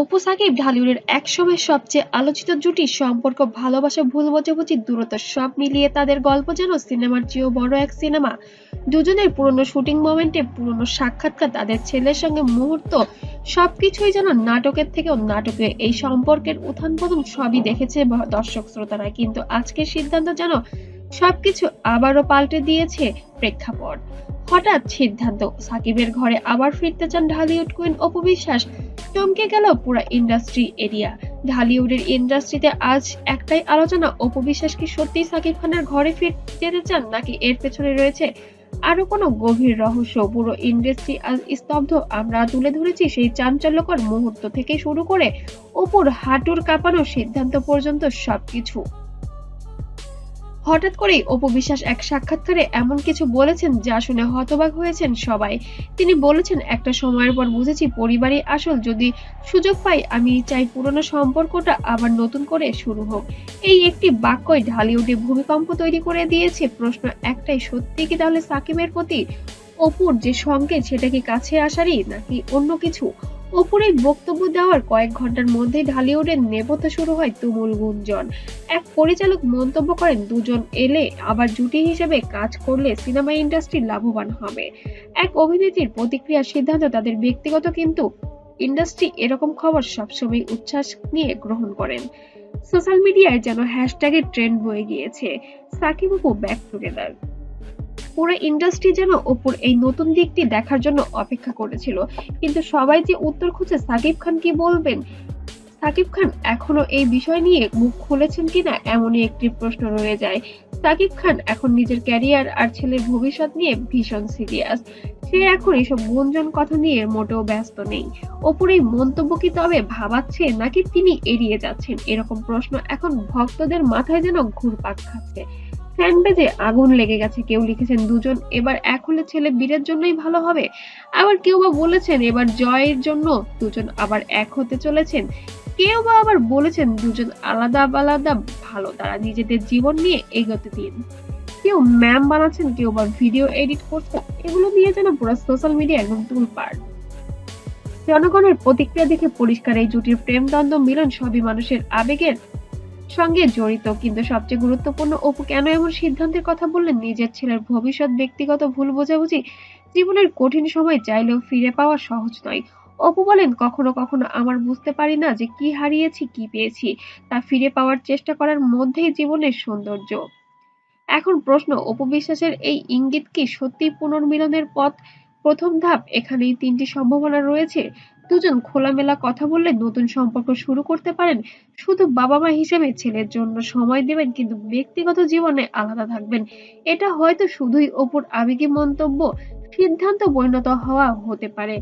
অপু সাকিব ঢালিউডের একসময় সবচেয়ে আলোচিত জুটি সম্পর্ক, ভালোবাসা, ভুল বোঝাবুঝি, দূরত্ব সব মিলিয়ে তাদের গল্প যেন সিনেমার চেয়েও বড় এক সিনেমা। দুজনের পুরনো শুটিং মোমেন্টে পুরনো সাক্ষাৎকার, তাদের ছেলের সঙ্গে মুহূর্ত, সবকিছুই যেন নাটকের থেকেও নাটকে এই সম্পর্কের উত্থান পতন সবই দেখেছে দর্শক শ্রোতারা, কিন্তু আজকের সিদ্ধান্ত যেন সবকিছু আবারও পাল্টে দিয়েছে প্রেক্ষাপট। হঠাৎ সিদ্ধান্ত, সাকিবের ঘরে আবার ফিরতে চান ঢালিউড কুইন অপু বিশ্বাস। চমকে গেল পুরো ইন্ডাস্ট্রি এরিয়া। ঢালিউডের ইন্ডাস্ট্রিতে আজ একটাই আলোচনা, অপু বিশ্বাস কি সত্যি সাকিব খানের ঘরে ফির যেতে চান, নাকি এর পেছনে রয়েছে আরও কোনো গভীর রহস্য? পুরো ইন্ডাস্ট্রি আজ স্তব্ধ, আমরা তুলে ধরেছি সেই চাঞ্চল্যকর মুহূর্ত থেকে শুরু করে অপুর হাঁটুর কাঁপানো সিদ্ধান্ত পর্যন্ত সবকিছু। হঠাৎ করেই অপু বিশ্বাস এক সাক্ষাৎকারে এমন কিছু বলেছেন যা শুনে হতবাক হয়েছেন সবাই। তিনি বলেছেন, একটা সময়ের পর বুঝেছি পরিবারই আসল যদি সুযোগ পাই, আমি চাই পুরনো সম্পর্কটা আবার নতুন করে শুরু হোক। এই একটি বাক্যই ঢালিউডে ভূমিকম্প তৈরি করে দিয়েছে। প্রশ্ন একটাই, সত্যি কি তাহলে সাকিবের প্রতি অপুর যে সংকেত সেটা কি কাছে আসারই, নাকি অন্য কিছু? এই বক্তব্য দেওয়ার কয়েক ঘণ্টার মধ্যেই ঢালিউডের নেপথ্যে শুরু হয় তুমুল গুঞ্জন। এক পরিচালক মন্তব্য করেন, দুজন এলে আবার জুটি হিসেবে কাজ করলে সিনেমা ইন্ডাস্ট্রি লাভবান হবে। এক অভিনেত্রীর প্রতিক্রিয়া সিদ্ধান্ত তাদের ব্যক্তিগত, কিন্তু ইন্ডাস্ট্রি এরকম খবর সবসময় উচ্ছ্বাস নিয়ে গ্রহণ করেন। সোশ্যাল মিডিয়ায় যেন হ্যাশট্যাগের ট্রেন্ড বয়ে গিয়েছে। Shakib back together. পুরো ইন্ডাস্ট্রি যেন অপুর এই নতুন দিকটি দেখার জন্য অপেক্ষা করেছিল। কিন্তু সবাই যে উত্তর খুঁজে সাকিব খান কি বলবেন? সাকিব খান এখনও এই বিষয় নিয়ে মুখ খুলেছেন কিনা এমনই একটি প্রশ্ন রয়ে যায়। সাকিব খান এখন নিজের ক্যারিয়ার আর ছেলের ভবিষ্যৎ নিয়ে ভীষণ সিরিয়াস সে এখন এসব গুঞ্জন কথা নিয়ে মোটেও ব্যস্ত নেই। অপুর এই মন্তব্য কি তবে ভাবাচ্ছে নাকি তিনি এড়িয়ে যাচ্ছেন? এরকম প্রশ্ন এখন ভক্তদের মাথায় যেন ঘুরপাক খাচ্ছে। ফ্যান পেজে আগুন লেগে গেছে। কেউ লিখেছেন, দুজন এবার এক হলে ছেলে বীরের জন্যই ভালো হবে। আবার কেউ বা বলেছেন, এবার জয়ের জন্য দুজন আবার এক হতে চলেছেন। কেউ বা আবার বলেছেন, দুজন আলাদা আলাদা, ভালো। তারা নিজেদের জীবন নিয়ে এগোতে দিন। কেউ ম্যাম বানাচ্ছেন, কেউ বা ভিডিও এডিট করছেন, এগুলো নিয়ে যেন পুরো সোশ্যাল মিডিয়া একদম তুলপাড়। জনগণের প্রতিক্রিয়া দেখে পরিষ্কার এই জুটির প্রেম দ্বন্দ্ব মিলন সবই মানুষের আবেগের সঙ্গে জড়িত, কিন্তু সবচেয়ে গুরুত্বপূর্ণ অপু কেন এমন সিদ্ধান্তের কথা বললেন? নিজের ছেলের ভবিষ্যৎ ব্যক্তিগত ভুল বোঝাবুঝি জীবনের কঠিন সময় চাইলেও ফিরে পাওয়া সহজ নয়। অপু বলেন, কখনো কখনো আমার বুঝতে পারি না যে কি হারিয়েছি, কি পেয়েছি। তা ফিরে পাওয়ার চেষ্টা করার মধ্যেই জীবনের সৌন্দর্য। এখন প্রশ্ন, অপু বিশ্বাসের এই ইঙ্গিত কি সত্যি পুনর্মিলনের পথ প্রথম ধাপ, এখানেই তিনটি সম্ভাবনা রয়েছে। দুজন খোলামেলা কথা বললে নতুন সম্পর্ক শুরু করতে পারেন। শুধু বাবা মা হিসেবে ছেলের জন্য সময় দেবেন, কিন্তু ব্যক্তিগত জীবনে আলাদা থাকবেন। এটা হয়তো শুধুই অপুর আবেগী মন্তব্য, সিদ্ধান্ত পরিণত হওয়া হতে পারে।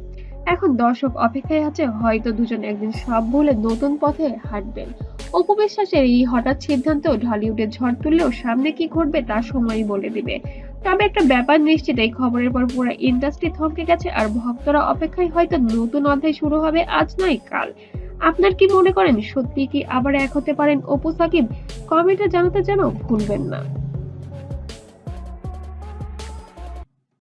এখন দর্শক অপেক্ষায় আছে, হয়তো দুজন একদিন সব ভুলে নতুন পথে হাঁটবেন। অপু বিশ্বাসের এই হঠাৎ সিদ্ধান্ত ঢলিউডে ঝড় তুললেও সামনে কি ঘটবে তা সময়ই বলে দিবে। তবে একটা ব্যাপার নিশ্চিত, এই খবরের পর পুরো ইন্ডাস্ট্রি থমকে গেছে আর ভক্তরা অপেক্ষায় হয়তো নতুন অধ্যায় শুরু হবে আজ নয়, কাল। আপনার কি মনে করেন সত্যি কি আবার এক হতে পারেন অপু সাকিব? কমেন্টে জানাতে যেন ভুলবেন না।